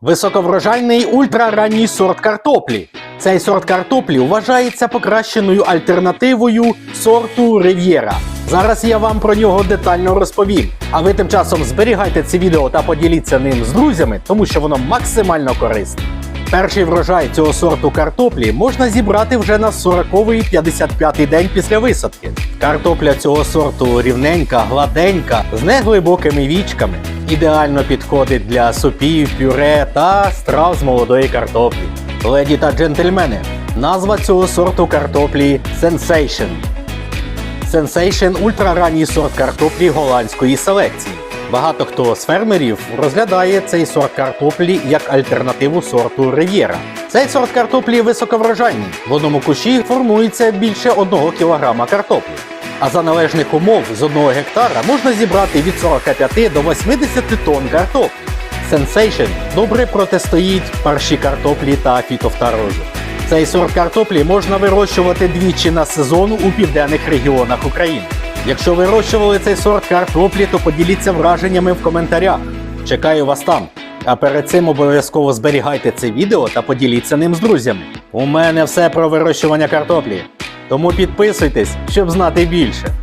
Високоврожайний ультраранній сорт картоплі. Цей сорт картоплі вважається покращеною альтернативою сорту Рив'єра. Зараз я вам про нього детально розповім. А ви тим часом зберігайте це відео та поділіться ним з друзями, тому що воно максимально корисне. Перший врожай цього сорту картоплі можна зібрати вже на 40-55 й день після висадки. Картопля цього сорту рівненька, гладенька, з неглибокими вічками. Ідеально підходить для супів, пюре та страв з молодої картоплі. Леді та джентльмени, назва цього сорту картоплі Sensation. Sensation – ультраранній сорт картоплі голландської селекції. Багато хто з фермерів розглядає цей сорт картоплі як альтернативу сорту Рив'єра. Цей сорт картоплі високоврожайний. В одному кущі формується більше 1 кг картоплі. А за належних умов з 1 гектара можна зібрати від 45 до 80 тонн картоплі. Sensation добре протистоїть парші картоплі та фітофторозу. Цей сорт картоплі можна вирощувати двічі на сезон у південних регіонах України. Якщо вирощували цей сорт картоплі, то поділіться враженнями в коментарях. Чекаю вас там. А перед цим обов'язково зберігайте це відео та поділіться ним з друзями. У мене все про вирощування картоплі. Тому підписуйтесь, щоб знати більше.